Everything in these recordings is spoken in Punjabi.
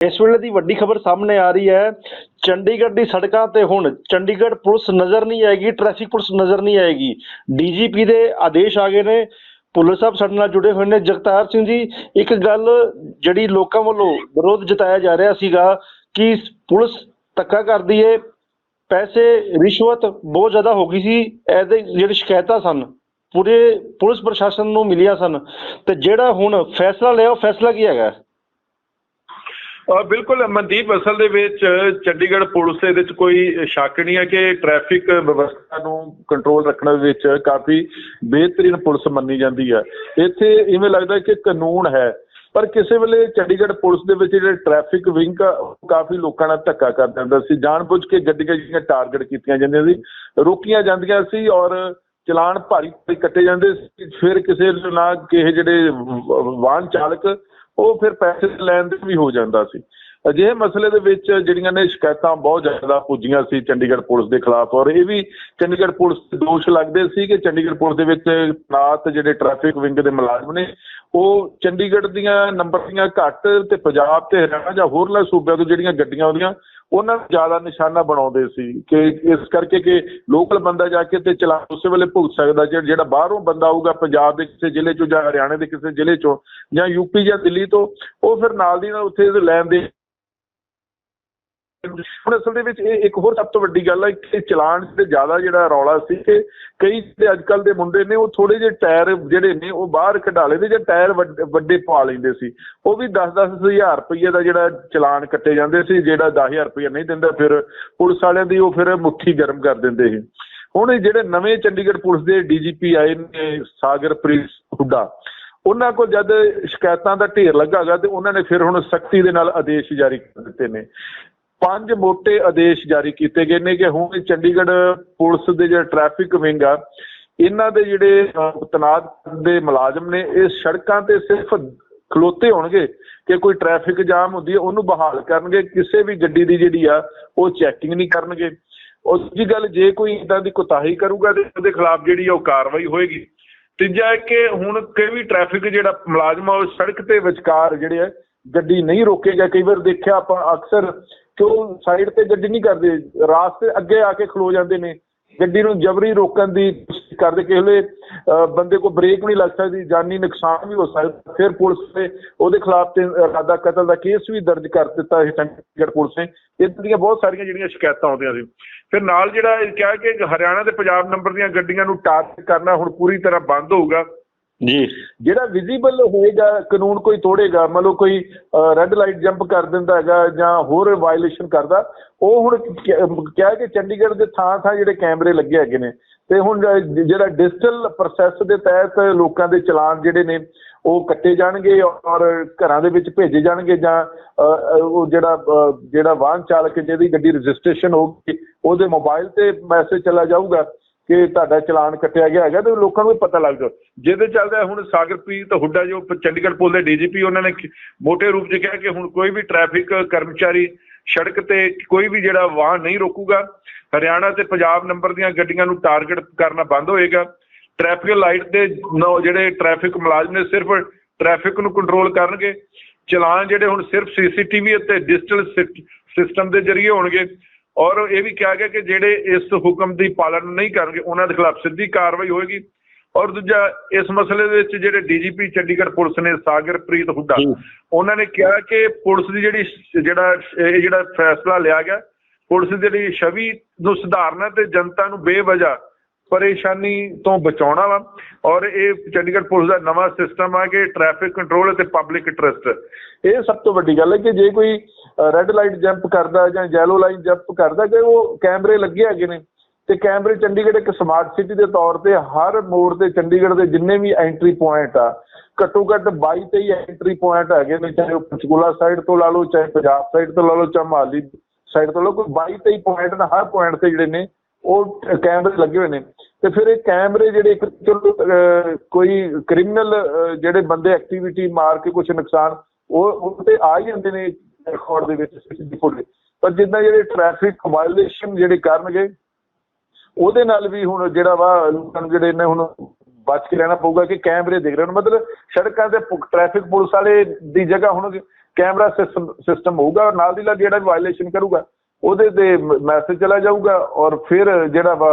ਇਸ ਵੇਲੇ ਦੀ ਵੱਡੀ ਖਬਰ ਸਾਹਮਣੇ ਆ ਰਹੀ ਹੈ। ਚੰਡੀਗੜ੍ਹ ਦੀ ਸੜਕਾਂ ਤੇ ਹੁਣ ਚੰਡੀਗੜ੍ਹ ਪੁਲਿਸ ਨਜ਼ਰ ਨਹੀਂ ਆਏਗੀ, ਟ੍ਰੈਫਿਕ ਪੁਲਿਸ ਨਜ਼ਰ ਨਹੀਂ ਆਏਗੀ। ਡੀਜੀਪੀ ਦੇ ਆਦੇਸ਼ ਆ ਗਏ ਨੇ। ਪੁਲਿਸ ਸਾਹਿਬ ਸਾਡੇ ਨਾਲ ਜੁੜੇ ਹੋਏ ਨੇ। ਜਗਤਾਰ ਸਿੰਘ ਜੀ, ਇੱਕ ਗੱਲ ਜਿਹੜੀ ਲੋਕਾਂ ਵੱਲੋਂ ਵਿਰੋਧ ਜਤਾਇਆ ਜਾ ਰਿਹਾ ਸੀਗਾ ਕਿ ਪੁਲਿਸ ਧੱਕਾ ਕਰਦੀ ਏ, ਪੈਸੇ ਰਿਸ਼ਵਤ ਬਹੁਤ ਜ਼ਿਆਦਾ ਹੋ ਗਈ ਸੀ, ਇਹਦੇ ਜਿਹੜੀ ਸ਼ਿਕਾਇਤਾਂ ਸਨ, ਪੂਰੇ ਪੁਲਿਸ ਪ੍ਰਸ਼ਾਸਨ ਨੂੰ ਮਿਲੀਆਂ ਸਨ। ਤੇ ਜਿਹੜਾ ਹੁਣ ਫੈਸਲਾ ਲਿਆ, ਉਹ ਫੈਸਲਾ ਕੀ ਹੈਗਾ? ਬਿਲਕੁਲ ਮਨਦੀਪ ਅਸਲ ਦੇ ਵਿੱਚ ਚੰਡੀਗੜ੍ਹ ਪੁਲਿਸ ਦੇ ਵਿੱਚ ਕੋਈ ਸ਼ੱਕ ਨਹੀਂ ਹੈ ਕਿ ਟ੍ਰੈਫਿਕ ਵਿਵਸਥਾ ਨੂੰ ਕੰਟਰੋਲ ਰੱਖਣ ਦੇ ਵਿੱਚ ਕਾਫੀ ਬਿਹਤਰੀਨ ਪੁਲਿਸ ਮੰਨੀ ਜਾਂਦੀ ਹੈ। ਇੱਥੇ ਇਵੇਂ ਲੱਗਦਾ ਕਿ ਕਾਨੂੰਨ ਹੈ ਪਰ ਕਿਸੇ ਵੇਲੇ ਚੰਡੀਗੜ੍ਹ ਪੁਲਿਸ ਦੇ ਵਿੱਚ ਜਿਹੜੇ ਟ੍ਰੈਫਿਕ ਵਿੰਗ ਆ, ਉਹ ਕਾਫੀ ਲੋਕਾਂ ਨਾਲ ਧੱਕਾ ਕਰ ਦਿੰਦਾ ਸੀ। ਜਾਣਬੁੱਝ ਕੇ ਗੱਡੀਆਂ ਜਿਹੜੀਆਂ ਟਾਰਗੇਟ ਕੀਤੀਆਂ ਜਾਂਦੀਆਂ ਸੀ ਰੋਕੀਆਂ ਜਾਂਦੀਆਂ ਸੀ ਔਰ ਚਲਾਨ ਭਾਰੀ ਭਾਰੀ ਕੱਟੇ ਜਾਂਦੇ ਸੀ। ਫਿਰ ਕਿਸੇ ਨਾ ਕਿਸੇ ਜਿਹੜੇ ਵਾਹਨ ਚਾਲਕ ਉਹ ਫਿਰ ਪੈਸੇ ਲੈਣ ਦੇ ਵੀ ਹੋ ਜਾਂਦਾ ਸੀ। ਅਜਿਹੇ ਮਸਲੇ ਦੇ ਵਿੱਚ ਜਿਹੜੀਆਂ ਨੇ ਸ਼ਿਕਾਇਤਾਂ ਬਹੁਤ ਜ਼ਿਆਦਾ ਪੁੱਜੀਆਂ ਸੀ ਚੰਡੀਗੜ੍ਹ ਪੁਲਿਸ ਦੇ ਖਿਲਾਫ ਔਰ ਇਹ ਵੀ ਚੰਡੀਗੜ੍ਹ ਪੁਲਿਸ ਦੇ ਦੋਸ਼ ਲੱਗਦੇ ਸੀ ਕਿ ਚੰਡੀਗੜ੍ਹ ਪੁਲਿਸ ਦੇ ਵਿੱਚ ਨਾਤ ਜਿਹੜੇ ਟ੍ਰੈਫਿਕ ਵਿੰਗ ਦੇ ਮੁਲਾਜ਼ਮ ਨੇ, ਉਹ ਚੰਡੀਗੜ੍ਹ ਦੀਆਂ ਨੰਬਰ ਦੀਆਂ ਘੱਟ ਤੇ ਪੰਜਾਬ ਤੇ ਹਰਿਆਣਾ ਜਾਂ ਹੋਰਲੇ ਸੂਬਿਆਂ ਤੋਂ ਜਿਹੜੀਆਂ ਗੱਡੀਆਂ ਆਉਂਦੀਆਂ ਉਹਨਾਂ ਨੂੰ ਜ਼ਿਆਦਾ ਨਿਸ਼ਾਨਾ ਬਣਾਉਂਦੇ ਸੀ ਕਿ ਇਸ ਕਰਕੇ ਕਿ ਲੋਕਲ ਬੰਦਾ ਜਾ ਕੇ ਤੇ ਚਲਾ ਉਸੇ ਵੇਲੇ ਭੁਗਤ ਸਕਦਾ ਜੇ- ਜਿਹੜਾ ਬਾਹਰੋਂ ਬੰਦਾ ਆਊਗਾ ਪੰਜਾਬ ਦੇ ਕਿਸੇ ਜ਼ਿਲ੍ਹੇ ਚੋਂ ਜਾਂ ਹਰਿਆਣੇ ਦੇ ਕਿਸੇ ਜ਼ਿਲ੍ਹੇ ਚੋਂ ਜਾਂ ਯੂਪੀ ਜਾਂ ਦਿੱਲੀ ਤੋਂ, ਉਹ ਫਿਰ ਨਾਲ ਦੀ ਨਾਲ ਉੱਥੇ ਲੈਣ ਦੇ ਹੁਣ ਅਸਲ ਦੇ ਵਿੱਚ ਇਹ ਇੱਕ ਹੋਰ ਸਭ ਤੋਂ ਵੱਡੀ ਗੱਲ ਹੈ ਕਿ ਚਲਾਨ ਤੇ ਜ਼ਿਆਦਾ ਜਿਹੜਾ ਰੌਲਾ ਸੀ ਕਿ ਕਈ ਜਿਹੜੇ ਅੱਜ ਕੱਲ ਦੇ ਮੁੰਡੇ ਨੇ, ਉਹ ਥੋੜੇ ਜਿਹੇ ਟਾਇਰ ਜਿਹੜੇ ਨੇ, ਉਹ ਬਾਹਰ ਕਢਾ ਲੈਂਦੇ ਜਾਂ ਟਾਇਰ ਵੱਡੇ ਪਵਾ ਲੈਂਦੇ ਸੀ। ਉਹ ਵੀ 10-10 ਹਜ਼ਾਰ ਰੁਪਏ ਦਾ ਜਿਹੜਾ ਚਲਾਨ ਕੱਟੇ ਜਾਂਦੇ ਸੀ, ਜਿਹੜਾ 10000 ਰੁਪਏ ਨਹੀਂ ਦਿੰਦਾ, ਫਿਰ ਪੁਲਿਸ ਵਾਲਿਆਂ ਦੀ ਉਹ ਫਿਰ ਮੁੱਠੀ ਗਰਮ ਕਰ ਦਿੰਦੇ ਸੀ। ਹੁਣ ਜਿਹੜੇ ਨਵੇਂ ਚੰਡੀਗੜ੍ਹ ਪੁਲਿਸ ਦੇ ਡੀਜੀਪੀ ਆਏ ਨੇ, ਸਾਗਰਪ੍ਰੀਤ ਹੁੱਡਾ, ਉਹਨਾਂ ਕੋਲ ਜਦ ਸ਼ਿਕਾਇਤਾਂ ਦਾ ਢੇਰ ਲੱਗਾਗਾ ਤੇ ਉਹਨਾਂ ਨੇ ਫਿਰ ਹੁਣ ਸਖਤੀ ਦੇ ਨਾਲ ਆਦੇਸ਼ ਜਾਰੀ ਕਰ ਦਿੱਤੇ ਨੇ। ਪੰਜ ਮੋਟੇ ਆਦੇਸ਼ ਜਾਰੀ ਕੀਤੇ ਗਏ ਨੇ ਕਿ ਹੁਣ ਚੰਡੀਗੜ੍ਹ ਪੁਲਿਸ ਦੇ ਜਿਹੜਾ ਟ੍ਰੈਫਿਕ ਵਿੰਗ ਆ ਇਹਨਾਂ ਦੇ ਜਿਹੜੇ ਅਹ, ਤੈਨਾਤ ਦੇ ਮੁਲਾਜ਼ਮ ਨੇ ਇਹ ਸੜਕਾਂ ਤੇ ਸਿਰਫ ਖਲੋਤੇ ਹੋਣਗੇ ਕਿ ਕੋਈ ਟ੍ਰੈਫਿਕ ਜਾਮ ਹੁੰਦੀ ਹੈ ਉਹਨੂੰ ਬਹਾਲ ਕਰਨਗੇ ਕਿਸੇ ਵੀ ਗੱਡੀ ਦੀ ਜਿਹੜੀ ਆ ਉਹ ਚੈਕਿੰਗ ਨਹੀਂ ਕਰਨਗੇ। ਉਸ ਦੂਜੀ ਗੱਲ ਜੇ ਕੋਈ ਇਦਾਂ ਦੀ ਕੁਤਾਹੀ ਕਰੂਗਾ ਤੇ ਉਹਦੇ ਖਿਲਾਫ ਜਿਹੜੀ ਆ ਉਹ ਕਾਰਵਾਈ ਹੋਏਗੀ। ਤੀਜਾ ਹੈ ਕਿ ਹੁਣ ਕੋਈ ਵੀ ਟ੍ਰੈਫਿਕ ਜਿਹੜਾ ਮੁਲਾਜ਼ਮ ਆ ਉਹ ਸੜਕ ਤੇ ਵਿਚਕਾਰ ਜਿਹੜੇ ਆ ਗੱਡੀ ਨਹੀਂ ਰੋਕੇਗਾ। ਕਈ ਵਾਰ ਦੇਖਿਆ ਆਪਾਂ ਅਕਸਰ ਕਿ ਉਹ ਸਾਈਡ ਤੇ ਗੱਡੀ ਨਹੀਂ ਕਰਦੇ? ਰਾਸਤੇ ਅੱਗੇ ਆ ਕੇ ਖਲੋ ਜਾਂਦੇ ਨੇ। ਗੱਡੀ ਨੂੰ ਜਬਰੀ ਰੋਕਣ ਦੀ ਕੋਸ਼ਿਸ਼ ਕਰਦੇ। ਕਿਸੇ ਵੇਲੇ ਅਹ, ਬੰਦੇ ਕੋ ਬ੍ਰੇਕ ਨਹੀਂ ਲੱਗ ਸਕਦੀ ਜਾਨੀ ਨੁਕਸਾਨ ਵੀ ਹੋ ਸਕਦਾ। ਫਿਰ ਪੁਲਿਸ ਨੇ ਉਹਦੇ ਖਿਲਾਫ ਤੇ ਇਰਾਦਾ ਕਤਲ ਦਾ ਕੇਸ ਵੀ ਦਰਜ ਕਰ ਦਿੱਤਾ ਹੈ ਚੰਡੀਗੜ੍ਹ ਪੁਲਿਸ ਨੇ। ਇਦਾਂ ਦੀਆਂ ਬਹੁਤ ਸਾਰੀਆਂ ਜਿਹੜੀਆਂ ਸ਼ਿਕਾਇਤਾਂ ਆਉਂਦੀਆਂ ਸੀ। ਫਿਰ ਨਾਲ ਜਿਹੜਾ ਇਹ ਕਿਹਾ ਕਿ ਹਰਿਆਣਾ ਤੇ ਪੰਜਾਬ ਨੰਬਰ ਦੀਆਂ ਗੱਡੀਆਂ ਨੂੰ ਟਾਰਗੇਟ ਕਰਨਾ ਹੁਣ ਪੂਰੀ ਤਰ੍ਹਾਂ ਬੰਦ ਹੋਊਗਾ। ਜੀ। ਜਿਹੜਾ ਵਿਜ਼ੀਬਲ ਹੋਏਗਾ, ਕਾਨੂੰਨ ਕੋਈ ਤੋੜੇਗਾ, ਮੰਨ ਲਓ ਕੋਈ ਰੈੱਡ ਲਾਈਟ ਜੰਪ ਕਰ ਦਿੰਦਾ ਹੈਗਾ ਜਾਂ ਹੋਰ ਵਾਇਲੇਸ਼ਨ ਕਰਦਾ, ਉਹ ਹੁਣ ਕਿਹਾ ਕਿ ਚੰਡੀਗੜ੍ਹ ਦੇ ਥਾਂ ਥਾਂ ਜਿਹੜੇ ਕੈਮਰੇ ਲੱਗੇ ਹੈਗੇ ਨੇ, ਤੇ ਹੁਣ ਜਿਹੜਾ ਡਿਜੀਟਲ ਪ੍ਰੋਸੈਸ ਦੇ ਤਹਿਤ ਲੋਕਾਂ ਦੇ ਚਲਾਨ ਜਿਹੜੇ ਨੇ, ਉਹ ਕੱਟੇ ਜਾਣਗੇ ਔਰ ਘਰਾਂ ਦੇ ਵਿੱਚ ਭੇਜੇ ਜਾਣਗੇ ਜਾਂ ਉਹ ਜਿਹੜਾ ਜਿਹੜਾ ਵਾਹਨ ਚਾਲਕ ਜਿਹਦੀ ਗੱਡੀ ਰਜਿਸਟ੍ਰੇਸ਼ਨ ਹੋਊਗੀ, ਉਹਦੇ ਮੋਬਾਈਲ ਤੇ ਮੈਸੇਜ ਚਲਾ ਜਾਊਗਾ ਕਿ ਤੁਹਾਡਾ ਚਲਾਨ ਕੱਟਿਆ ਗਿਆ ਹੈਗਾ ਤੇ ਲੋਕਾਂ ਨੂੰ ਪਤਾ ਲੱਗ ਜਾਊ। ਜਿਹਦੇ ਚੱਲਦਾ ਹੁਣ ਸਾਗਰਪ੍ਰੀਤ ਹੁੱਡਾ ਜੋ ਚੰਡੀਗੜ੍ਹ ਪੁਲਿਸ ਦੇ ਡੀਜੀਪੀ, ਉਹਨਾਂ ਨੇ ਮੋਟੇ ਰੂਪ 'ਚ ਕਿਹਾ ਕਿ ਹੁਣ ਕੋਈ ਵੀ ਟ੍ਰੈਫਿਕ ਕਰਮਚਾਰੀ ਸੜਕ ਤੇ ਕੋਈ ਵੀ ਜਿਹੜਾ ਵਾਹਨ ਨਹੀਂ ਰੋਕੂਗਾ, ਹਰਿਆਣਾ ਤੇ ਪੰਜਾਬ ਨੰਬਰ ਦੀਆਂ ਗੱਡੀਆਂ ਨੂੰ ਟਾਰਗੇਟ ਕਰਨਾ ਬੰਦ ਹੋਏਗਾ। ਟ੍ਰੈਫਿਕ ਲਾਈਟ ਦੇ ਜਿਹੜੇ ਟ੍ਰੈਫਿਕ ਮੁਲਾਜ਼ਮ ਨੇ ਸਿਰਫ ਟ੍ਰੈਫਿਕ ਨੂੰ ਕੰਟਰੋਲ ਕਰਨਗੇ। ਚਲਾਨ ਜਿਹੜੇ ਹੁਣ ਸਿਰਫ ਸੀਸੀਟੀਵੀ ਅਤੇ ਡਿਜੀਟਲ ਸਿਸਟਮ ਦੇ ਜ਼ਰੀਏ ਹੋਣਗੇ। ਔਰ ਇਹ ਵੀ ਕਿਹਾ ਗਿਆ ਕਿ ਜਿਹੜੇ ਇਸ ਹੁਕਮ ਦੀ ਪਾਲਣਾ ਨਹੀਂ ਕਰਨਗੇ ਉਹਨਾਂ ਦੇ ਖਿਲਾਫ ਸਿੱਧੀ ਕਾਰਵਾਈ ਹੋਏਗੀ। ਔਰ ਦੂਜਾ ਇਸ ਮਸਲੇ ਦੇ ਵਿੱਚ ਜਿਹੜੇ ਡੀਜੀਪੀ ਚੰਡੀਗੜ੍ਹ ਪੁਲਿਸ ਨੇ ਸਾਗਰਪ੍ਰੀਤ ਹੁੱਡਾ। ਉਹਨਾਂ ਨੇ ਕਿਹਾ ਕਿ ਪੁਲਿਸ ਦੀ ਜਿਹੜੀ ਜਿਹੜਾ ਇਹ ਜਿਹੜਾ ਫੈਸਲਾ ਲਿਆ ਗਿਆ ਪੁਲਿਸ ਦੀ ਜਿਹੜੀ ਛਵੀ ਨੂੰ ਸੁਧਾਰਨਾ ਤੇ ਜਨਤਾ ਨੂੰ ਬੇਵਜ੍ਹਾ ਪਰੇਸ਼ਾਨੀ ਤੋਂ ਬਚਾਉਣਾ ਵਾ। ਔਰ ਇਹ ਚੰਡੀਗੜ੍ਹ ਪੁਲਿਸ ਦਾ ਨਵਾਂ ਸਿਸਟਮ ਆ ਕਿ ਟ੍ਰੈਫਿਕ ਕੰਟਰੋਲ ਅਤੇ ਪਬਲਿਕ ਇੰਟਰਸਟ ਇਹ ਸਭ ਤੋਂ ਵੱਡੀ ਗੱਲ ਹੈ ਕਿ ਜੇ ਕੋਈ ਰੈੱਡ ਲਾਈਟ ਜੰਪ ਕਰਦਾ ਜਾਂ ਯੈਲੋ ਲਾਈਨ ਜੰਪ ਕਰਦਾ ਕਿ ਉਹ ਕੈਮਰੇ ਲੱਗੇ ਹੈਗੇ ਨੇ। ਤੇ ਕੈਮਰੇ ਚੰਡੀਗੜ੍ਹ ਇੱਕ ਸਮਾਰਟ ਸਿਟੀ ਦੇ ਤੌਰ ਤੇ ਹਰ ਮੋੜ ਤੇ ਚੰਡੀਗੜ੍ਹ ਦੇ ਜਿੰਨੇ ਵੀ ਐਂਟਰੀ ਪੁਆਇੰਟ ਆ ਘੱਟੋ ਘੱਟ 22 23 ਐਂਟਰੀ ਪੁਆਇੰਟ ਹੈਗੇ ਨੇ ਚਾਹੇ ਉਹ ਪੰਚਕੂਲਾ ਸਾਈਡ ਤੋਂ ਲਾ ਲਓ ਚਾਹੇ ਪੰਜਾਬ ਸਾਈਡ ਤੋਂ ਲਾ ਲਓ ਚਾਹੇ ਮਹਾਲੀ ਸਾਈਡ ਤੋਂ ਲਾ ਲਓ ਕੋਈ 22 23 ਪੁਆਇੰਟ ਨਾ ਹਰ ਪੁਆਇੰਟ ਤੇ ਜਿਹੜੇ ਨੇ ਉਹ ਕੈਮਰੇ ਲੱਗੇ ਹੋਏ ਨੇ। ਤੇ ਫਿਰ ਇਹ ਕੈਮਰੇ ਜਿਹੜੇ ਇੱਕ ਚਲੋ ਅਹ, ਕੋਈ ਕ੍ਰਿਮੀਨਲ ਜਿਹੜੇ ਬੰਦੇ ਐਕਟੀਵਿਟੀ ਮਾਰ ਕੇ ਕੁਝ ਨੁਕਸਾਨ ਉਹ ਉਹ ਤੇ ਆ ਹੀ ਜਾਂਦੇ ਨੇ। ਰਿਕਾਰਡ ਦੇ ਵਿੱਚ CCTV ਫੁਟੇਜ ਪਰ ਜਿੱਦਾਂ ਜਿਹੜੇ ਟ੍ਰੈਫਿਕ ਵਾਇਲੇਸ਼ਨ ਜਿਹੜੇ ਕਰਨਗੇ, ਉਹਦੇ ਨਾਲ ਵੀ ਹੁਣ ਜਿਹੜਾ ਵਾ ਲੋਕਾਂ ਨੂੰ ਜਿਹੜੇ ਨੇ ਹੁਣ ਬਚ ਕੇ ਰਹਿਣਾ ਪਊਗਾ ਕਿ ਕੈਮਰੇ ਦਿਖ ਰਹੇ ਨੇ ਮਤਲਬ ਸੜਕਾਂ ਤੇ ਟ੍ਰੈਫਿਕ ਪੁਲਿਸ ਵਾਲੇ ਦੀ ਜਗ੍ਹਾ ਹੁਣ ਕੈਮਰਾ ਸਿਸਟਮ ਸਿਸਟਮ ਹੋਊਗਾ ਨਾਲ ਦੀ ਨਾਲ ਜਿਹੜਾ ਵਾਇਲੇਸ਼ਨ ਕਰੂਗਾ, ਉਹਦੇ ਤੇ ਮੈਸੇਜ ਚਲਾ ਜਾਊਗਾ ਔਰ ਫਿਰ ਜਿਹੜਾ ਵਾ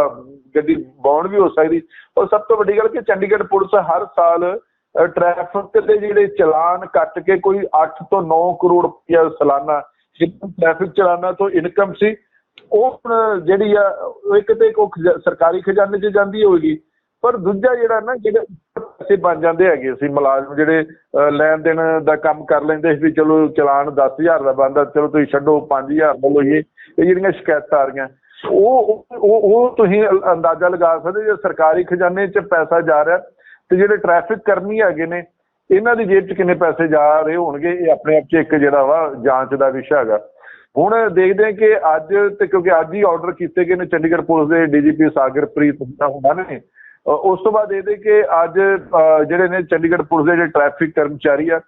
ਗੱਡੀ ਬਾਉਂਡ ਵੀ ਹੋ ਸਕਦੀ। ਔਰ ਸਭ ਤੋਂ ਵੱਡੀ ਗੱਲ ਕਿ ਚੰਡੀਗੜ੍ਹ ਪੁਲਿਸ ਹਰ ਸਾਲ ਟ੍ਰੈਫਿਕ ਦੇ ਜਿਹੜੇ ਚਲਾਨ ਕੱਟ ਕੇ ਕੋਈ 8 ਤੋਂ 9 ਕਰੋੜ ਰੁਪਇਆ ਸਾਲਾਨਾ ਟ੍ਰੈਫਿਕ ਚਲਾਨਾਂ ਤੋਂ ਇਨਕਮ ਸੀ ਉਹ ਹੁਣ ਜਿਹੜੀ ਆ ਇੱਕ ਤੇ ਉਹ ਖਜ਼ਾ- ਸਰਕਾਰੀ ਖਜ਼ਾਨੇ 'ਚ ਜਾਂਦੀ ਹੋਏਗੀ ਪਰ ਦੂਜਾ ਜਿਹੜਾ ਨਾ ਜਿਹੜੇ ਪੈਸੇ ਬਣ ਜਾਂਦੇ ਹੈਗੇ ਸੀ ਮੁਲਾਜ਼ਮ ਜਿਹੜੇ ਅਹ, ਲੈਣ ਦੇਣ ਦਾ ਕੰਮ ਕਰ ਲੈਂਦੇ ਸੀ ਵੀ ਚਲੋ ਚਲਾਨ 10000 ਦਾ ਬਣਦਾ ਚਲੋ ਤੁਸੀਂ ਛੱਡੋ 5000 ਦਾ ਲਈਏ ਇਹ ਜਿਹੜੀਆਂ ਸ਼ਿਕਾਇਤਾਂ ਆ ਰਹੀਆਂ ਉਹ ਉਹ- ਤੁਸੀਂ ਅੰਦਾਜ਼ਾ ਲਗਾ ਸਕਦੇ ਜੇ ਸਰਕਾਰੀ ਖਜ਼ਾਨੇ 'ਚ ਪੈਸਾ ਜਾ ਰਿਹਾ ਤੇ ਜਿਹੜੇ ਟ੍ਰੈਫਿਕ ਕਰਮੀ ਹੈਗੇ ਨੇ, ਇਹਨਾਂ ਦੀ ਜੇਬ 'ਚ ਕਿੰਨੇ ਪੈਸੇ ਜਾ ਰਹੇ ਹੋਣਗੇ? ਇਹ ਆਪਣੇ ਆਪ 'ਚ ਇੱਕ ਜਿਹੜਾ ਵਾ ਜਾਂਚ ਦਾ ਵਿਸ਼ਾ ਹੈਗਾ। ਹੁਣ ਦੇਖਦੇ ਹਾਂ ਕਿ ਅੱਜ ਤੇ ਕਿਉਂਕਿ ਅੱਜ ਹੀ ਆਰਡਰ ਕੀਤੇ ਗਏ ਨੇ, ਚੰਡੀਗੜ੍ਹ ਪੁਲਿਸ ਦੇ ਡੀਜੀਪੀ ਸਾਗਰਪ੍ਰੀਤ ਹੁਣਾਂ ਨੇ। ਉਸ ਤੋਂ ਬਾਅਦ ਇਹਦੇ ਕਿ ਅੱਜ ਜਿਹੜੇ ਨੇ ਚੰਡੀਗੜ੍ਹ ਪੁਲਿਸ ਦੇ ਜਿਹੜੇ ਟ੍ਰੈਫਿਕ ਕਰਮਚਾਰੀ ਆ,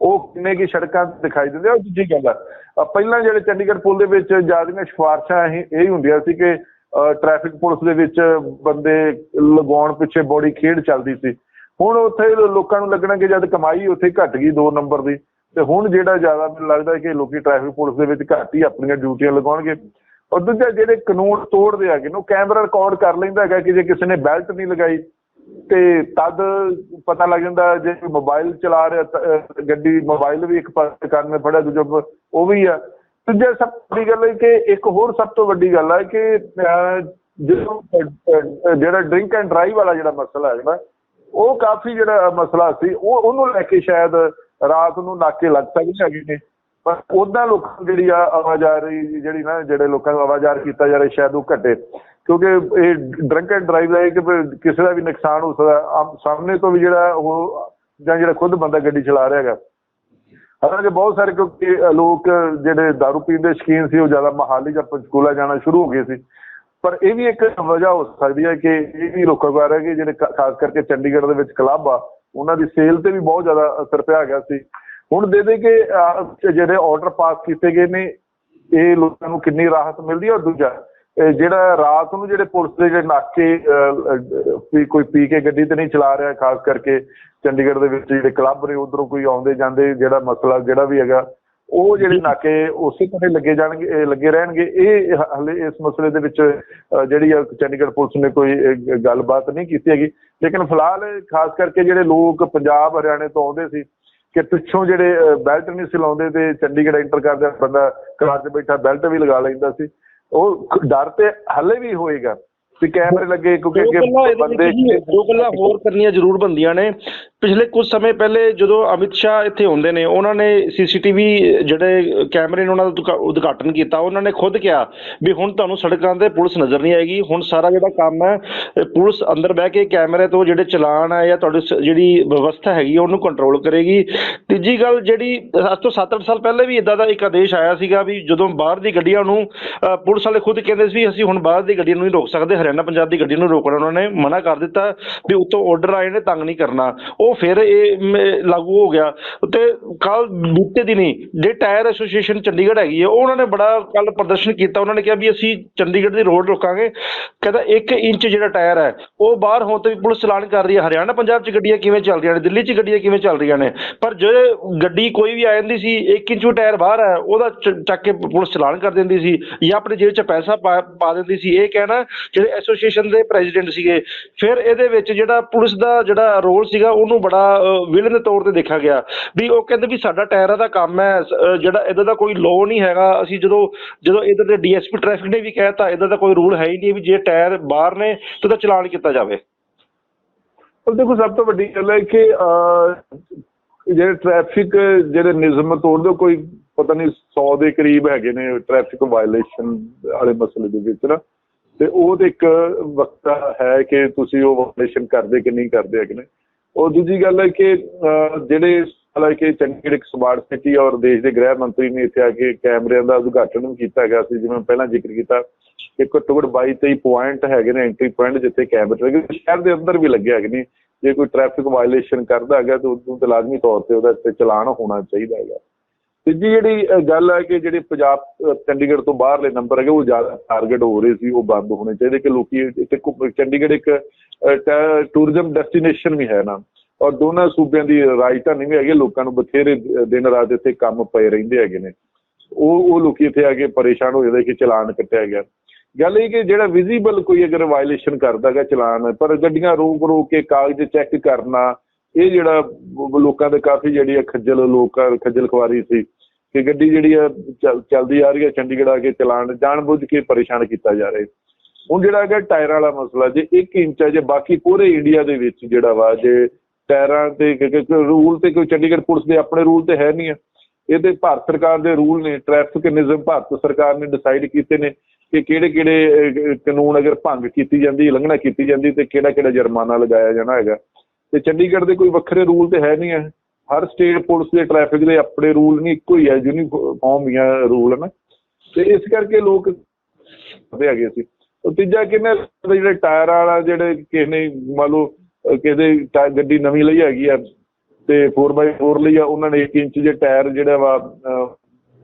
ਉਹ ਕਿੰਨੇ ਕੀ ਸੜਕਾਂ ਦਿਖਾਈ ਦਿੰਦੇ ਆ? ਉਹ ਦੂਜੀ ਗੱਲ ਆ ਪਹਿਲਾਂ ਜਿਹੜੇ ਚੰਡੀਗੜ੍ਹ ਪੁਲਿਸ ਦੇ ਵਿੱਚ ਜ਼ਿਆਦੀਆਂ ਸਿਫਾਰਸ਼ਾਂ ਇਹ ਇਹ ਹੀ ਹੁੰਦੀਆਂ ਸੀ ਕਿ ਟ੍ਰੈਫਿਕ ਪੁਲਿਸ ਦੇ ਵਿੱਚ ਬੰਦੇ ਲਗਾਉਣ ਪਿੱਛੇ ਬੜੀ ਖੇਡ ਚੱਲਦੀ ਸੀ। ਹੁਣ ਉੱਥੇ ਲੋਕਾਂ ਨੂੰ ਲੱਗਣਾ ਕਿ ਜਦ ਕਮਾਈ ਉੱਥੇ ਘਟ ਗਈ 2 ਨੰਬਰ ਦੀ, ਤੇ ਹੁਣ ਜਿਹੜਾ ਜ਼ਿਆਦਾ ਮੈਨੂੰ ਲੱਗਦਾ ਕਿ ਲੋਕੀ ਟ੍ਰੈਫਿਕ ਪੁਲਿਸ ਦੇ ਵਿੱਚ ਘੱਟ ਹੀ ਆਪਣੀਆਂ ਡਿਊਟੀਆਂ ਲਗਾਉਣਗੇ। ਔਰ ਦੂਜਾ ਜਿਹੜੇ ਕਾਨੂੰਨ ਤੋੜਦੇ ਹੈਗੇ ਨੇ, ਉਹ ਕੈਮਰਾ ਰਿਕਾਰਡ ਕਰ ਲੈਂਦਾ ਹੈਗਾ ਕਿ ਜੇ ਕਿਸੇ ਨੇ ਬੈਲਟ ਨਹੀਂ ਲਗਾਈ, ਤੇ ਤਦ ਪਤਾ ਲੱਗ ਜਾਂਦਾ ਜੇ ਕੋਈ ਮੋਬਾਈਲ ਚਲਾ ਰਿਹਾ ਗੱਡੀ ਮੋਬਾਈਲ ਵੀ ਇੱਕ ਪਾਸੇ ਕੰਨ ਵਿੱਚ ਫੜਿਆ, ਦੂਜਾ ਪ- ਉਹ ਵੀ ਆ। ਦੂਜਾ ਸਭ ਤੋਂ ਵੱਡੀ ਗੱਲ ਹੈ ਕਿ ਇੱਕ ਹੋਰ ਸਭ ਤੋਂ ਵੱਡੀ ਗੱਲ ਹੈ ਕਿ ਜਦੋਂ ਜਿਹੜਾ ਡਰਿੰਕ ਐਂਡ ਡਰਾਈਵ ਵਾਲਾ ਜਿਹੜਾ ਮਸਲਾ ਹੈ ਨਾ ਉਹ ਕਾਫੀ ਜਿਹੜਾ ਮਸਲਾ ਸੀ, ਉਹ ਉਹਨੂੰ ਲੈ ਕੇ ਸ਼ਾਇਦ ਰਾਤ ਨੂੰ ਨਾਕੇ ਲੱਗ ਸਕਦੇ ਹੈਗੇ ਨੇ। ਪਰ ਉਹਨਾਂ ਲੋਕਾਂ ਨੂੰ ਜਿਹੜੀ ਆ ਆਵਾਜ਼ਾਰੀ ਜਿਹੜੀ ਨਾ ਜਿਹੜੇ ਲੋਕਾਂ ਨੂੰ ਆਵਾਜ਼ਾਰ ਕੀਤਾ ਜਾ ਰਿਹਾ ਸ਼ਾਇਦ ਉਹ ਘਟੇ। ਕਿਉਂਕਿ ਇਹ ਡਰੰਕ ਐਂਡ ਡਰਾਈਵ ਦਾ ਇਹ ਕਿਸੇ ਦਾ ਵੀ ਨੁਕਸਾਨ ਹੋ ਸਕਦਾ, ਆਮ ਸਾਹਮਣੇ ਤੋਂ ਵੀ ਜਿਹੜਾ ਉਹ ਜਾਂ ਜਿਹੜਾ ਖੁਦ ਬੰਦਾ ਗੱਡੀ ਚਲਾ ਰਿਹਾ ਹੈਗਾ। ਹਾਲਾਂਕਿ ਬਹੁਤ ਸਾਰੇ ਕਿਉਂਕਿ ਲੋਕ ਜਿਹੜੇ दारू ਪੀਣ ਦੇ ਸ਼ੌਕੀਨ ਸੀ, ਉਹ ਜ਼ਿਆਦਾ ਮਹਾਲੀ ਜਾਂ ਪੰਚਕੂਲਾ ਜਾਣਾ ਸ਼ੁਰੂ ਹੋ ਗਏ ਸੀ। ਪਰ ਇਹ ਵੀ ਇੱਕ ਵਜ੍ਹਾ ਹੋ ਸਕਦੀ ਹੈ ਕਿ ਇਹ ਵੀ ਲੋਕਾਂ ਕੋਲ ਰਿਹਾ ਕਿ ਜਿਹੜੇ ਖਾਸ ਕਰਕੇ ਚੰਡੀਗੜ੍ਹ ਦੇ ਵਿੱਚ ਕਲੱਬ ਆ ਉਹਨਾਂ ਦੀ ਸੇਲ ਤੇ ਵੀ ਬਹੁਤ ਜ਼ਿਆਦਾ ਅਸਰ ਪਿਆ ਗਿਆ ਸੀ। ਹੁਣ ਦੇ ਦੇ ਕਿ ਜਿਹੜੇ ਆਰਡਰ ਪਾਸ ਕੀਤੇ ਗਏ ਨੇ ਇਹ ਲੋਕਾਂ ਨੂੰ ਕਿੰਨੀ ਰਾਹਤ ਮਿਲਦੀ ਹੈ? ਔਰ ਦੂਜਾ ਜਿਹੜਾ ਰਾਤ ਨੂੰ ਜਿਹੜੇ ਪੁਲਿਸ ਦੇ ਜਿਹੜੇ ਨਾਕੇ ਅਹ, ਕੋਈ ਪੀ ਕੇ ਗੱਡੀ ਤੇ ਨਹੀਂ ਚਲਾ ਰਿਹਾ ਖਾਸ ਕਰਕੇ ਚੰਡੀਗੜ੍ਹ ਦੇ ਵਿੱਚ ਜਿਹੜੇ ਕਲੱਬ ਨੇ ਉਧਰੋਂ ਕੋਈ ਆਉਂਦੇ ਜਾਂਦੇ ਜਿਹੜਾ ਮਸਲਾ ਜਿਹੜਾ ਵੀ ਹੈਗਾ ਉਹ ਜਿਹੜੇ ਨਾਕੇ ਉਸੇ ਤਰ੍ਹਾਂ ਲੱਗੇ ਜਾਣਗੇ ਲੱਗੇ ਰਹਿਣਗੇ। ਇਹ ਹਲੇ ਇਸ ਮਸਲੇ ਦੇ ਵਿੱਚ ਜਿਹੜੀ ਚੰਡੀਗੜ੍ਹ ਪੁਲਿਸ ਨੇ ਕੋਈ ਗੱਲਬਾਤ ਨਹੀਂ ਕੀਤੀ ਹੈਗੀ। ਲੇਕਿਨ ਫਿਲਹਾਲ ਖਾਸ ਕਰਕੇ ਜਿਹੜੇ ਲੋਕ ਪੰਜਾਬ ਹਰਿਆਣੇ ਤੋਂ ਆਉਂਦੇ ਸੀ ਕਿ ਪਿੱਛੋਂ ਜਿਹੜੇ ਬੈਲਟ ਨਹੀਂ ਸੀ ਲਾਉਂਦੇ ਤੇ ਚੰਡੀਗੜ੍ਹ ਐਂਟਰ ਕਰਦਾ ਬੰਦਾ ਕਾਰ 'ਚ ਬੈਠਾ ਬੈਲਟ ਵੀ ਲਗਾ ਲੈਂਦਾ ਸੀ। ਉਹ ਡਰ ਤੇ ਹਲੇ ਵੀ ਹੋਏਗਾ ਵੀ ਕੈਮਰੇ ਲੱਗੇ ਕਿਉਂਕਿ ਅੱਗੇ ਬੰਦੇ ਜੀ, ਦੋ ਗੱਲਾਂ ਹੋਰ ਕਰਨੀਆਂ ਜ਼ਰੂਰ ਬੰਦੀਆਂ ਨੇ। ਪਿਛਲੇ ਕੁਝ ਸਮੇਂ ਪਹਿਲੇ ਜਦੋਂ ਅਮਿਤ ਸ਼ਾਹ ਇੱਥੇ ਹੁੰਦੇ ਨੇ ਉਹਨਾਂ ਨੇ ਸੀਸੀਟੀਵੀ ਜਿਹੜੇ ਕੈਮਰੇ ਨੇ ਉਹਨਾਂ ਦਾ ਉਦਘਾਟਨ ਕੀਤਾ। ਉਹਨਾਂ ਨੇ ਖੁਦ ਕਿਹਾ ਵੀ ਹੁਣ ਤੁਹਾਨੂੰ ਸੜਕਾਂ ਤੇ ਪੁਲਿਸ ਨਜ਼ਰ ਨਹੀਂ ਆਏਗੀ। ਹੁਣ ਸਾਰਾ ਜਿਹੜਾ ਕੰਮ ਹੈ ਪੁਲਿਸ ਅੰਦਰ ਬਹਿ ਕੇ ਕੈਮਰੇ ਤੋਂ ਜਿਹੜੇ ਚਲਾਨ ਹੈ ਜਾਂ ਤੁਹਾਡੀ ਜਿਹੜੀ ਵਿਵਸਥਾ ਹੈਗੀ ਉਹਨੂੰ ਕੰਟਰੋਲ ਕਰੇਗੀ। ਤੀਜੀ ਗੱਲ ਜਿਹੜੀ ਅੱਜ ਤੋਂ 7-8 ਸਾਲ ਪਹਿਲੇ ਵੀ ਇਦਾਂ ਦਾ ਇੱਕ ਆਦੇਸ਼ ਆਇਆ ਸੀਗਾ ਵੀ ਜਦੋਂ ਬਾਹਰ ਦੀ ਗੱਡੀਆਂ ਨੂੰ ਅ, ਪੁਲਿਸ ਵਾਲੇ ਖੁਦ ਕਹਿੰਦੇ ਸੀ ਅਸੀਂ ਹੁਣ ਬਾਹਰ ਦੀ ਗੱਡੀਆਂ ਨੂੰ ਨਹੀਂ ਰੋਕ ਸਕਦੇ ਹਰਿਆਣਾ ਪੰਜਾਬ ਦੀ ਗੱਡੀਆਂ ਨੂੰ ਰੋਕਣਾ ਉਹਨਾਂ ਨੇ ਮਨਾ ਕਰ ਦਿੱਤਾ ਵੀ ਉੱਤੋਂ ਆਰਡਰ ਆਏ ਨੇ ਤੰਗ ਨਹੀਂ ਕਰਨਾ। ਉਹ ਫਿਰ ਇਹ ਲਾਗੂ ਹੋ ਗਿਆ। ਤੇ ਕੱਲ ਬੀਤੇ ਦਿਨੀ ਜੇ ਟਾਇਰ ਐਸੋਸੀਏਸ਼ਨ ਚੰਡੀਗੜ੍ਹ ਹੈਗੀ ਹੈ ਉਹਨਾਂ ਨੇ ਬੜਾ ਕੱਲ ਪ੍ਰਦਰਸ਼ਨ ਕੀਤਾ। ਉਹਨਾਂ ਨੇ ਕਿਹਾ ਵੀ ਅਸੀਂ ਚੰਡੀਗੜ੍ਹ ਦੀ ਰੋਡ ਰੋਕਾਂਗੇ। ਕਹਿੰਦਾ 1 ਇੰਚ ਜਿਹੜਾ ਟਾਇਰ ਹੈ, ਉਹ ਬਾਹਰ ਹੋਣ ਤੇ ਵੀ ਪੁਲਿਸ ਚਲਾਨ ਕਰ ਰਹੀ ਹੈ। ਹਰਿਆਣਾ ਪੰਜਾਬ 'ਚ ਗੱਡੀਆਂ ਕਿਵੇਂ ਚੱਲ ਰਹੀਆਂ ਨੇ? ਦਿੱਲੀ 'ਚ ਗੱਡੀਆਂ ਕਿਵੇਂ ਚੱਲ ਰਹੀਆਂ ਨੇ? ਪਰ ਜੇ ਗੱਡੀ ਕੋਈ ਵੀ ਆ ਜਾਂਦੀ ਸੀ 1 ਇੰਚ ਟਾਇਰ ਬਾਹਰ ਹੈ, ਉਹਦਾ ਚ- ਚੱਕ ਕੇ ਪੁਲਿਸ ਚਲਾਨ ਕਰ ਦਿੰਦੀ ਸੀ ਜਾਂ ਆਪਣੇ ਜੇਬ 'ਚ ਪੈਸਾ ਪਾ ਪਾ ਦਿੰਦੀ ਸੀ। ਇਹ ਕਹਿਣਾ, ਜਿਹੜੇ ਐਸੋਸੀਏਸ਼ਨ ਦੇ ਪ੍ਰੈਜ਼ੀਡੈਂਟ ਸੀਗੇ, ਫਿਰ ਇਹਦੇ ਵਿੱਚ ਜਿਹੜਾ ਪੁਲਿਸ ਦਾ ਜਿਹੜਾ ਰੋਲ ਸੀਗਾ, ਉਹਨੂੰ ਬੜਾ ਵਿਲਨ ਦੇ ਤੌਰ ਤੇ ਦੇਖਿਆ ਗਿਆ ਵੀ ਉਹ ਕਹਿੰਦੇ ਵੀ ਸਾਡਾ ਟਾਇਰਾਂ ਦਾ ਕੰਮ ਹੈ ਜਿਹੜਾ ਇਹਦਾ ਦਾ ਕੋਈ ਲੋ ਨਹੀਂ ਹੈਗਾ। ਅਸੀਂ ਜਦੋਂ ਜਦੋਂ ਇਧਰ ਦੇ ਡੀਐਸਪੀ ਟ੍ਰੈਫਿਕ ਨੇ ਵੀ ਕਹਿਤਾ ਇਹਦਾ ਦਾ ਕੋਈ ਰੂਲ ਹੈ ਹੀ ਨਹੀਂ ਵੀ ਜੇ ਟਾਇਰ ਬਾਹਰ ਨੇ ਤੇ ਚਲਾਨ ਕੀਤਾ ਜਾਵੇ। ਪਰ ਦੇਖੋ, ਸਭ ਤੋਂ ਵੱਡੀ ਗੱਲ ਹੈ ਕਿ ਜਿਹੜੇ ਟ੍ਰੈਫਿਕ ਜਿਹੜੇ ਨਿਯਮ ਤੋੜਦੇ ਉਹ ਕੋਈ ਪਤਾ ਨਹੀਂ 100 ਦੇ ਕਰੀਬ ਹੈਗੇ ਨੇ ਟ੍ਰੈਫਿਕ ਵਾਇਲੇਸ਼ਨ ਵਾਲੇ ਮਸਲੇ ਦੇ ਵਿੱਚ ਨਾ। ਤੇ ਉਹ ਤੇ ਇੱਕ ਵਕਤਾ ਹੈ ਕਿ ਤੁਸੀਂ ਉਹ ਵਾਇਲੇਸ਼ਨ ਕਰਦੇ ਕਿ ਨਹੀਂ ਕਰਦੇ ਹੈਗੇ ਨੇ। ਔਰ ਦੂਜੀ ਗੱਲ ਹੈ ਕਿ ਜਿਹੜੇ ਹਾਲਾਂਕਿ ਚੰਡੀਗੜ੍ਹ ਇੱਕ ਸਮਾਰਟ ਸਿਟੀ ਔਰ ਦੇਸ਼ ਦੇ ਗ੍ਰਹਿ ਮੰਤਰੀ ਨੇ ਇੱਥੇ ਆ ਕੇ ਕੈਮਰਿਆਂ ਦਾ ਉਦਘਾਟਨ ਵੀ ਕੀਤਾ ਗਿਆ ਸੀ, ਜਿਵੇਂ ਪਹਿਲਾਂ ਜ਼ਿਕਰ ਕੀਤਾ ਕਿ ਘੱਟੋ ਘੱਟ 22 23 ਪੁਆਇੰਟ ਹੈਗੇ ਨੇ ਐਂਟਰੀ ਪੁਆਇੰਟ ਜਿੱਥੇ ਕੈਮਰੇ ਲੱਗੇ, ਸ਼ਹਿਰ ਦੇ ਅੰਦਰ ਵੀ ਲੱਗੇ ਹੈਗੇ ਨੇ, ਜੇ ਕੋਈ ਟ੍ਰੈਫਿਕ ਵਾਇਲੇਸ਼ਨ ਕਰਦਾ ਹੈਗਾ ਤਾਂ ਉਹਨੂੰ ਲਾਜ਼ਮੀ ਤੌਰ ਤੇ ਉਹਦਾ ਇੱਥੇ ਚਲਾਨ ਹੋਣਾ ਚਾਹੀਦਾ ਹੈਗਾ। ਤੀਜੀ ਜਿਹੜੀ ਗੱਲ ਹੈ ਕਿ ਜਿਹੜੇ ਪੰਜਾਬ ਚੰਡੀਗੜ੍ਹ ਤੋਂ ਬਾਹਰਲੇ ਨੰਬਰ ਹੈਗੇ, ਉਹ ਜ਼ਿਆਦਾ ਟਾਰਗੇਟ ਹੋ ਰਹੇ ਸੀ, ਉਹ ਬੰਦ ਹੋਣੇ ਚਾਹੀਦੇ ਕਿ ਲੋਕੀ ਇੱਥੇ ਚੰਡੀਗੜ੍ਹ ਇੱਕ ਟੂਰਿਜ਼ਮ ਡੈਸਟੀਨੇਸ਼ਨ ਵੀ ਹੈ ਨਾ। ਔਰ ਦੋਨਾਂ ਸੂਬਿਆਂ ਦੀ ਰਾਜਧਾਨੀ ਵੀ ਹੈਗੀ, ਲੋਕਾਂ ਨੂੰ ਬਥੇਰੇ ਦਿਨ ਰਾਤ ਇੱਥੇ ਕੰਮ ਪਏ ਰਹਿੰਦੇ ਹੈਗੇ ਨੇ। ਉਹ ਉਹ ਲੋਕੀ ਇੱਥੇ ਆ ਕੇ ਪਰੇਸ਼ਾਨ ਹੋ ਜਾਂਦੇ ਕਿ ਚਲਾਨ ਕੱਟਿਆ ਗਿਆ। ਗੱਲ ਇਹ ਕਿ ਜਿਹੜਾ ਵਿਜ਼ੀਬਲ ਕੋਈ ਅਗਰ ਵਾਇਲੇਸ਼ਨ ਕਰਦਾ ਗਾ ਚਲਾਨ, ਪਰ ਗੱਡੀਆਂ ਰੋਕ ਰੋਕ ਕੇ ਕਾਗਜ਼ ਚੈੱਕ ਕਰਨਾ, ਇਹ ਜਿਹੜਾ ਲੋਕਾਂ ਦੇ ਕਾਫੀ ਜਿਹੜੀ ਆ ਖੱਜਲ ਲੋਕ, ਖੱਜਲ ਖੁਆਰੀ ਸੀ ਕਿ ਗੱਡੀ ਜਿਹੜੀ ਆ ਚੱਲਦੀ ਆ ਰਹੀ ਹੈ ਚੰਡੀਗੜ੍ਹ ਆ ਕੇ ਚਲਾਨ ਜਾਣਬੁੱਝ ਕੇ ਪਰੇਸ਼ਾਨ ਕੀਤਾ ਜਾ ਰਿਹਾ ਹੁਣ ਜਿਹੜਾ ਹੈਗਾ ਟਾਇਰਾਂ ਵਾਲਾ ਮਸਲਾ, ਜੇ 1 ਇੰਚ ਹੈ ਜੇ ਬਾਕੀ ਪੂਰੇ ਇੰਡੀਆ ਦੇ ਵਿੱਚ ਜਿਹੜਾ ਵਾ, ਜੇ ਟਾਇਰਾਂ ਤੇ ਰੂਲ ਤੇ ਕੋਈ ਚੰਡੀਗੜ੍ਹ ਪੁਲਿਸ ਦੇ ਆਪਣੇ ਰੂਲ ਤੇ ਹੈ ਨਹੀਂ ਆ। ਇਹਦੇ ਭਾਰਤ ਸਰਕਾਰ ਦੇ ਰੂਲ ਨੇ, ਟ੍ਰੈਫਿਕ ਨਿਯਮ ਭਾਰਤ ਸਰਕਾਰ ਨੇ ਡਿਸਾਈਡ ਕੀਤੇ ਨੇ ਕਿ ਕਿਹੜੇ ਕਿਹੜੇ ਕਾਨੂੰਨ ਅਗਰ ਭੰਗ ਕੀਤੀ ਜਾਂਦੀ, ਉਲੰਘਣਾ ਕੀਤੀ ਜਾਂਦੀ ਤੇ ਕਿਹੜਾ ਕਿਹੜਾ ਜੁਰਮਾਨਾ ਲਗਾਇਆ ਜਾਣਾ ਹੈਗਾ। ਤੇ ਚੰਡੀਗੜ੍ਹ ਦੇ ਕੋਈ ਵੱਖਰੇ ਰੂਲ ਤੇ ਹੈ ਨਹੀਂ ਹੈ ਹਰ ਸਟੇਟ ਪੁਲਿਸ ਦੇ ਟ੍ਰੈਫਿਕ ਦੇ ਆਪਣੇ ਰੂਲ ਨਹੀਂ, ਇੱਕੋ ਹੀ ਹੈ ਯੂਨੀਫਾਰਮ ਹੀ ਰੂਲ ਹੈ ਤੇ ਇਸ ਕਰਕੇ ਲੋਕ ਕਰਦੇ ਹੈਗੇ ਸੀ। ਉਹ ਤੀਜਾ ਕਿੰਨੇ ਜਿਹੜੇ ਟਾਇਰ ਵਾਲਾ, ਜਿਹੜੇ ਕਿਸੇ ਨੇ ਮੰਨ ਲਓ ਕਿਸੇ ਗੱਡੀ ਨਵੀਂ ਲਈ ਹੈਗੀ ਆ, ਤੇ 4x4 ਲਈ ਆ, ਉਹਨਾਂ ਨੇ 1 ਇੰਚ ਦੇ ਟਾਇਰ ਜਿਹੜਾ ਵਾ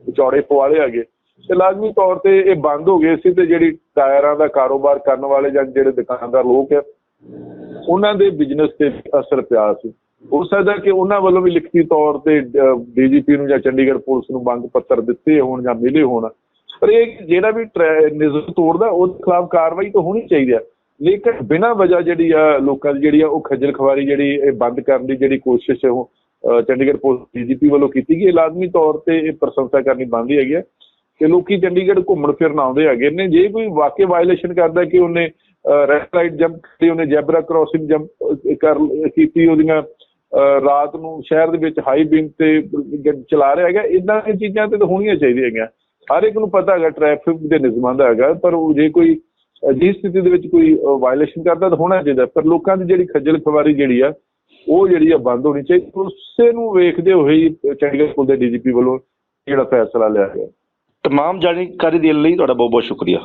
ਚੌੜੇ ਪਵਾਲੇ ਹੈਗੇ। ਤੇ ਲਾਜ਼ਮੀ ਤੌਰ ਤੇ ਇਹ ਬੰਦ ਹੋ ਗਏ ਸੀ ਤੇ ਜਿਹੜੀ ਟਾਇਰਾਂ ਦਾ ਕਾਰੋਬਾਰ ਕਰਨ ਵਾਲੇ ਜਾਂ ਜਿਹੜੇ ਦੁਕਾਨਦਾਰ ਲੋਕ ਆ, ਉਹਨਾਂ ਦੇ ਬਿਜ਼ਨਸ ਤੇ ਅਸਰ ਪਿਆ ਸੀ। ਹੋ ਸਕਦਾ ਕਿ ਉਹਨਾਂ ਵੱਲੋਂ ਵੀ ਲਿਖਤੀ ਤੌਰ ਤੇ ਡੀਜੀਪੀ ਨੂੰ ਜਾਂ ਚੰਡੀਗੜ੍ਹ ਪੁਲਿਸ ਨੂੰ ਮੰਗ ਪੱਤਰ ਦਿੱਤੇ ਹੋਣ ਜਾਂ ਮਿਲੇ ਹੋਣ। ਪਰ ਇਹ ਜਿਹੜਾ ਵੀ ਨਿਯਮ ਤੋੜਦਾ ਉਹਦੇ ਖਿਲਾਫ ਕਾਰਵਾਈ ਤਾਂ ਹੋਣੀ ਚਾਹੀਦੀ ਹੈ ਲੇਕਿਨ ਬਿਨਾਂ ਵਜ੍ਹਾ ਜਿਹੜੀ ਆ ਲੋਕਾਂ ਦੀ ਜਿਹੜੀ ਆ ਉਹ ਖੱਜਲ ਖਵਾਰੀ ਜਿਹੜੀ ਇਹ ਬੰਦ ਕਰਨ ਦੀ ਜਿਹੜੀ ਕੋਸ਼ਿਸ਼ ਹੈ ਉਹ ਅਹ, ਚੰਡੀਗੜ੍ਹ ਪੁਲਿਸ ਡੀਜੀਪੀ ਵੱਲੋਂ ਕੀਤੀ ਗਈ। ਲਾਜ਼ਮੀ ਤੌਰ ਤੇ ਇਹ ਪ੍ਰਸ਼ੰਸਾ ਕਰਨੀ ਬਣਦੀ ਹੈਗੀ ਹੈ ਕਿ ਲੋਕੀ ਚੰਡੀਗੜ੍ਹ ਘੁੰਮਣ ਫਿਰਨ ਆਉਂਦੇ ਹੈਗੇ ਨੇ। ਜੇ ਕੋਈ ਵਾਕਈ ਵਾਇਲੇਸ਼ਨ ਕਰਦਾ ਕਿ ਉਹਨੇ ਰੈਡ ਲਾਈਟ ਜੰਪ ਕੀਤੀ ਉਹਨੇ ਜੈਬਰਾ ਕ੍ਰਾਸਿੰਗ ਜੰਪ ਕਰ ਕੀਤੀ ਉਹਦੀਆਂ ਰਾਤ ਨੂੰ ਸ਼ਹਿਰ ਦੇ ਵਿੱਚ ਹਾਈ ਬੀਮ ਤੇ ਚਲਾ ਰਿਹਾ ਹੈਗਾ ਇਦਾਂ ਦੀਆਂ ਚੀਜ਼ਾਂ ਤੇ ਤਾਂ ਹੋਣੀਆਂ ਚਾਹੀਦੀਆਂ ਹੈਗੀਆਂ। ਹਰ ਇੱਕ ਨੂੰ ਪਤਾ ਹੈਗਾ ਟ੍ਰੈਫਿਕ ਦੇ ਨਿਯਮਾਂ ਦਾ ਹੈਗਾ, ਪਰ ਉਹ ਜੇ ਕੋਈ ਅਜਿਹੀ ਸਥਿਤੀ ਦੇ ਵਿੱਚ ਕੋਈ ਵਾਇਲੇਸ਼ਨ ਕਰਦਾ ਤਾਂ ਹੋਣਾ ਚਾਹੀਦਾ। ਪਰ ਲੋਕਾਂ ਦੀ ਜਿਹੜੀ ਖੱਜਲ ਖਵਾਰੀ ਜਿਹੜੀ ਆ, ਉਹ ਜਿਹੜੀ ਆ ਬੰਦ ਹੋਣੀ ਚਾਹੀਦੀ। ਉਸੇ ਨੂੰ ਵੇਖਦੇ ਹੋਏ ਹੀ ਚੰਡੀਗੜ੍ਹ ਪੁਲਿਸ ਦੇ ਡੀਜੀਪੀ ਵੱਲੋਂ ਜਿਹੜਾ ਫੈਸਲਾ ਲਿਆ ਗਿਆ। ਤਮਾਮ ਜਾਣਕਾਰੀ ਦੇਣ ਲਈ ਤੁਹਾਡਾ ਬਹੁਤ ਬਹੁਤ ਸ਼ੁਕਰੀਆ।